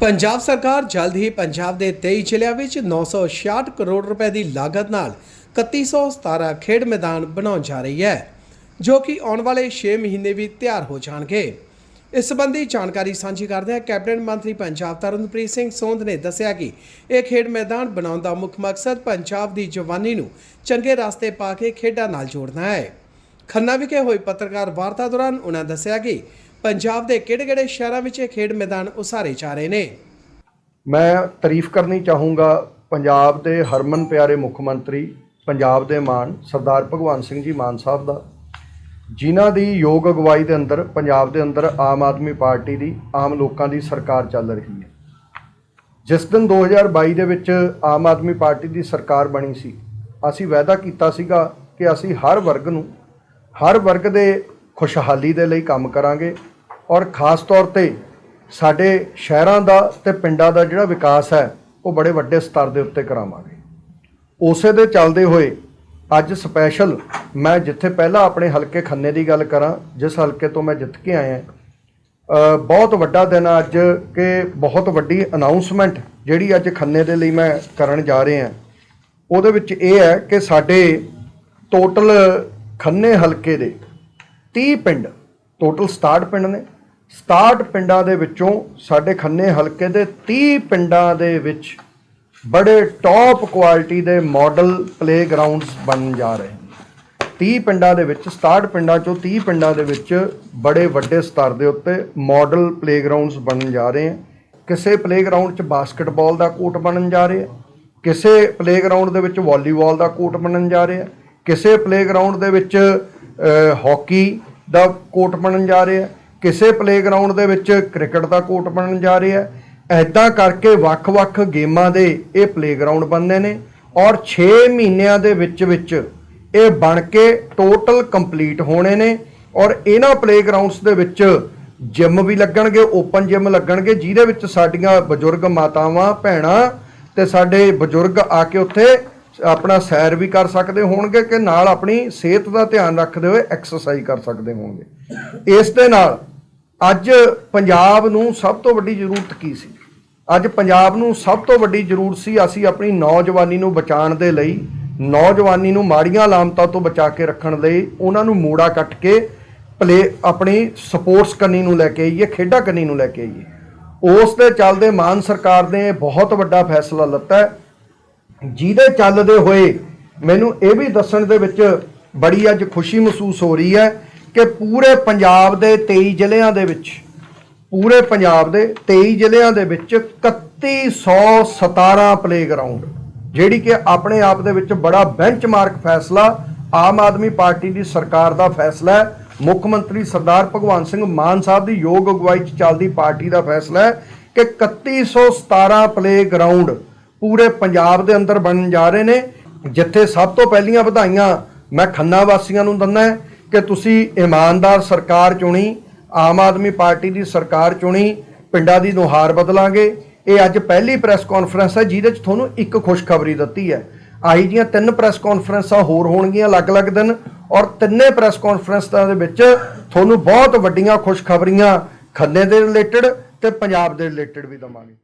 ਪੰਜਾਬ ਸਰਕਾਰ ਜਲਦ ਹੀ ਪੰਜਾਬ ਦੇ 23 ਜ਼ਿਲ੍ਹਿਆਂ ਵਿੱਚ 966 ਕਰੋੜ ਰੁਪਏ ਦੀ ਲਾਗਤ ਨਾਲ 3117 ਖੇਡ ਮੈਦਾਨ ਬਣਾਉਣ ਜਾ ਰਹੀ ਹੈ, ਜੋ ਕਿ ਆਉਣ ਵਾਲੇ 6 ਮਹੀਨੇ ਵਿੱਚ ਤਿਆਰ ਹੋ ਜਾਣਗੇ। ਇਸ ਸੰਬੰਧੀ ਜਾਣਕਾਰੀ ਸਾਂਝੀ ਕਰਦਿਆਂ ਕੈਬਨਿਟ ਮੰਤਰੀ ਪੰਜਾਬ ਤਰਨਪ੍ਰੀਤ ਸਿੰਘ ਸੋਂਧ ਨੇ ਦੱਸਿਆ ਕਿ ਇਹ ਖੇਡ ਮੈਦਾਨ ਬਣਾਉਣ ਦਾ ਮੁੱਖ ਮਕਸਦ ਪੰਜਾਬ ਦੀ ਜਵਾਨੀ ਨੂੰ ਚੰਗੇ ਰਸਤੇ ਪਾ ਕੇ ਖੇਡਾਂ ਨਾਲ ਜੋੜਨਾ ਹੈ। ਖੰਨਾ ਵਿਖੇ ਹੋਈ ਪੱਤਰਕਾਰ ਵਾਰਤਾ ਦੌਰਾਨ ਉਹਨਾਂ ਦੱਸਿਆ ਕਿ ਪੰਜਾਬ ਦੇ ਕਿਹੜੇ-ਕਿਹੜੇ ਸ਼ਹਿਰਾਂ ਵਿੱਚ ਇਹ ਖੇਡ ਮੈਦਾਨ ਉਸਾਰੇ ਜਾ ਰਹੇ ਨੇ? ਮੈਂ ਤਾਰੀਫ ਕਰਨੀ ਚਾਹੂੰਗਾ ਪੰਜਾਬ ਦੇ ਹਰਮਨ ਪਿਆਰੇ ਮੁੱਖ ਮੰਤਰੀ, ਪੰਜਾਬ ਦੇ ਮਾਨ ਸਰਦਾਰ ਭਗਵੰਤ ਸਿੰਘ ਜੀ ਮਾਨ ਸਾਹਿਬ ਦਾ, ਜਿਨ੍ਹਾਂ ਦੀ ਯੋਗ ਅਗਵਾਈ ਦੇ ਅੰਦਰ ਪੰਜਾਬ ਦੇ ਅੰਦਰ ਆਮ ਆਦਮੀ ਪਾਰਟੀ ਦੀ, ਆਮ ਲੋਕਾਂ ਦੀ ਸਰਕਾਰ ਚੱਲ ਰਹੀ ਹੈ। ਜਿਸ ਦਿਨ 2022 ਦੇ ਵਿੱਚ ਆਮ ਆਦਮੀ ਪਾਰਟੀ ਦੀ ਸਰਕਾਰ ਬਣੀ ਸੀ, ਅਸੀਂ ਵਾਅਦਾ ਕੀਤਾ ਸੀਗਾ ਕਿ ਅਸੀਂ ਹਰ ਵਰਗ ਨੂੰ, ਹਰ ਵਰਗ ਦੇ ਖੁਸ਼ਹਾਲੀ ਦੇ ਲਈ ਕੰਮ ਕਰਾਂਗੇ ਔਰ ਖਾਸ ਤੌਰ ਤੇ ਸਾਡੇ ਸ਼ਹਿਰਾਂ ਦਾ ਤੇ ਪਿੰਡਾਂ ਦਾ ਜਿਹੜਾ ਵਿਕਾਸ ਹੈ, ਉਹ ਬੜੇ ਵੱਡੇ ਸਤਰ ਦੇ ਉੱਤੇ ਕਰਾਵਾਂਗੇ। ਉਸੇ ਦੇ ਚੱਲਦੇ ਹੋਏ ਅੱਜ ਸਪੈਸ਼ਲ ਮੈਂ ਜਿੱਥੇ ਪਹਿਲਾਂ ਆਪਣੇ ਹਲਕੇ ਖੰਨੇ ਦੀ ਗੱਲ ਕਰਾਂ, ਜਿਸ ਹਲਕੇ ਤੋਂ ਮੈਂ ਜਿੱਤ ਕੇ ਆਇਆ ਬਹੁਤ ਵੱਡਾ ਦਿਨ ਅੱਜ ਕਿ ਬਹੁਤ ਵੱਡੀ ਅਨਾਉਂਸਮੈਂਟ ਜਿਹੜੀ ਅੱਜ ਖੰਨੇ ਦੇ ਲਈ ਮੈਂ ਕਰਨ ਜਾ ਰਿਹਾ। ਉਹਦੇ ਵਿੱਚ ਇਹ ਹੈ ਕਿ ਸਾਡੇ ਟੋਟਲ ਖੰਨੇ ਹਲਕੇ ਦੇ 30 ਪਿੰਡ ਟੋਟਲ 67 ਪਿੰਡ ਨੇ। 67 ਪਿੰਡਾਂ ਦੇ ਵਿੱਚੋਂ ਸਾਡੇ ਖੰਨੇ ਹਲਕੇ ਦੇ 30 ਪਿੰਡਾਂ ਦੇ ਵਿੱਚ ਬੜੇ ਟੌਪ ਕੁਆਲਿਟੀ ਦੇ ਮਾਡਲ ਪਲੇਗਰਾਉਂਡਸ ਬਣ ਜਾ ਰਹੇ ਨੇ। 30 ਪਿੰਡਾਂ ਦੇ ਵਿੱਚ 67 ਪਿੰਡਾਂ ਚੋਂ 30 ਪਿੰਡਾਂ ਦੇ ਵਿੱਚ ਬੜੇ ਵੱਡੇ ਸਤਰ ਦੇ ਉੱਤੇ ਮਾਡਲ ਪਲੇਗਰਾਉਂਡਸ ਬਣਨ ਜਾ ਰਹੇ ਹਨ ਕਿਸੇ ਪਲੇਗਰਾਉਂਡ 'ਚ ਬਾਸਕਟਬਾਲ ਦਾ ਕੋਰਟ ਬਣਨ ਜਾ ਰਿਹਾ ਕਿਸੇ ਪਲੇਗਰਾਉਂਡ ਦੇ ਵਿੱਚ ਵਾਲੀਬਾਲ ਦਾ ਕੋਰਟ ਬਣਨ ਜਾ ਰਿਹਾ ਕਿਸੇ ਪਲੇਗਰਾਉਂਡ ਦੇ ਵਿੱਚ ਹਾਕੀ ਦਾ ਕੋਰਟ ਬਣਨ ਜਾ ਰਿਹਾ, ਕਿਸੇ ਪਲੇਗਰਾਉਂਡ ਦੇ ਵਿੱਚ ਕ੍ਰਿਕਟ ਦਾ ਕੋਰਟ ਬਣਨ ਜਾ ਰਿਹਾ ਐਦਾਂ ਕਰਕੇ ਵੱਖ-ਵੱਖ ਗੇਮਾਂ ਦੇ ਇਹ ਪਲੇਗਰਾਉਂਡ ਬਣਨੇ ਨੇ ਔਰ 6 ਮਹੀਨਿਆਂ ਦੇ ਵਿੱਚ ਵਿੱਚ ਇਹ ਬਣ ਕੇ ਟੋਟਲ ਕੰਪਲੀਟ ਹੋਣੇ ਨੇ ਔਰ ਇਹਨਾਂ ਪਲੇਗਰਾਉਂਡਸ ਦੇ ਵਿੱਚ ਜਿਮ ਵੀ ਲੱਗਣਗੇ ਓਪਨ ਜਿਮ ਲੱਗਣਗੇ, ਜਿਹਦੇ ਵਿੱਚ ਸਾਡੀਆਂ ਬਜ਼ੁਰਗ ਮਾਤਾਵਾਂ, ਭੈਣਾਂ ਤੇ ਸਾਡੇ ਬਜ਼ੁਰਗ ਆ ਕੇ ਉੱਥੇ ਆਪਣਾ ਸੈਰ ਵੀ ਕਰ ਸਕਦੇ ਹੋਣਗੇ ਕਿ ਨਾਲ ਆਪਣੀ ਸਿਹਤ ਦਾ ਧਿਆਨ ਰੱਖਦੇ ਹੋਏ ਐਕਸਰਸਾਈਜ਼ ਕਰ ਸਕਦੇ ਹੋਣਗੇ। ਇਸ ਦੇ ਨਾਲ ਅੱਜ ਪੰਜਾਬ ਨੂੰ ਸਭ ਤੋਂ ਵੱਡੀ ਜ਼ਰੂਰਤ ਕੀ ਸੀ? ਅੱਜ ਪੰਜਾਬ ਨੂੰ ਸਭ ਤੋਂ ਵੱਡੀ ਜ਼ਰੂਰਤ ਸੀ ਅਸੀਂ ਆਪਣੀ ਨੌਜਵਾਨੀ ਨੂੰ ਬਚਾਉਣ ਦੇ ਲਈ, ਨੌਜਵਾਨੀ ਨੂੰ ਮਾੜੀਆਂ ਲਾਮਤਾਂ ਤੋਂ ਬਚਾ ਕੇ ਰੱਖਣ ਲਈ ਉਹਨਾਂ ਨੂੰ ਮੋੜਾ ਕੱਟ ਕੇ ਪਲੇ ਆਪਣੀ ਸਪੋਰਟਸ ਕੰਨੀ ਨੂੰ ਲੈ ਕੇ ਆਈਏ, ਖੇਡਾਂ ਕੰਨੀ ਨੂੰ ਲੈ ਕੇ ਆਈਏ। ਉਸ ਦੇ ਚੱਲਦੇ ਮਾਨ ਸਰਕਾਰ ਨੇ ਬਹੁਤ ਵੱਡਾ ਫੈਸਲਾ ਲਿੱਤਾ ਜਿਹਦੇ ਚੱਲਦੇ ਹੋਏ ਮੈਨੂੰ ਇਹ ਵੀ ਦੱਸਣ ਦੇ ਵਿੱਚ ਬੜੀ ਅੱਜ ਖੁਸ਼ੀ ਮਹਿਸੂਸ ਹੋ ਰਹੀ ਹੈ ਕਿ ਪੂਰੇ ਪੰਜਾਬ ਦੇ 23 ਜ਼ਿਲ੍ਹਿਆਂ ਦੇ ਵਿੱਚ, ਪੂਰੇ ਪੰਜਾਬ ਦੇ 23 ਜ਼ਿਲ੍ਹਿਆਂ ਦੇ ਵਿੱਚ 3117 ਪਲੇਗਰਾਉਂਡ ਜਿਹੜੀ ਕਿ ਆਪਣੇ ਆਪ ਦੇ ਵਿੱਚ ਬੜਾ ਬੈਂਚਮਾਰਕ ਫੈਸਲਾ ਆਮ ਆਦਮੀ ਪਾਰਟੀ ਦੀ ਸਰਕਾਰ ਦਾ ਫੈਸਲਾ ਹੈ, ਮੁੱਖ ਮੰਤਰੀ ਸਰਦਾਰ ਭਗਵੰਤ ਸਿੰਘ ਮਾਨ ਸਾਹਿਬ ਦੀ ਯੋਗ ਅਗਵਾਈ 'ਚ ਚੱਲਦੀ ਪਾਰਟੀ ਦਾ ਫੈਸਲਾ ਹੈ ਕਿ 3117 ਪਲੇਗਰਾਉਂਡ ਪੂਰੇ ਪੰਜਾਬ ਦੇ ਅੰਦਰ ਬਣਨ ਜਾ ਰਹੇ ਨੇ। ਜਿੱਥੇ ਸਭ ਤੋਂ ਪਹਿਲੀਆਂ ਵਧਾਈਆਂ ਮੈਂ ਖੰਨਾ ਵਾਸੀਆਂ ਨੂੰ ਦਿੰਦਾ ਕਿ ਤੁਸੀਂ ਇਮਾਨਦਾਰ ਸਰਕਾਰ ਚੁਣੀ, ਆਮ ਆਦਮੀ ਪਾਰਟੀ ਦੀ ਸਰਕਾਰ ਚੁਣੀ, ਪਿੰਡਾਂ ਦੀ ਨੁਹਾਰ ਬਦਲਾਂਗੇ। ਇਹ ਅੱਜ ਪਹਿਲੀ ਪ੍ਰੈਸ ਕਾਨਫਰੰਸ ਹੈ, ਜਿਹਦੇ 'ਚ ਤੁਹਾਨੂੰ ਇੱਕ ਖੁਸ਼ਖਬਰੀ ਦਿੱਤੀ ਹੈ। ਆਈ ਦੀਆਂ ਤਿੰਨ ਪ੍ਰੈਸ ਕਾਨਫਰੰਸਾਂ ਹੋਰ ਹੋਣਗੀਆਂ ਅਲੱਗ-ਅਲੱਗ ਦਿਨ, ਔਰ ਤਿੰਨੇ ਪ੍ਰੈਸ ਕਾਨਫਰੰਸਾਂ ਦੇ ਵਿੱਚ ਤੁਹਾਨੂੰ ਬਹੁਤ ਵੱਡੀਆਂ ਖੁਸ਼ਖਬਰੀਆਂ ਖੰਨੇ ਦੇ ਰਿਲੇਟਡ ਤੇ ਪੰਜਾਬ ਦੇ ਰਿਲੇਟਡ ਵੀ ਦਵਾਂਗੇ।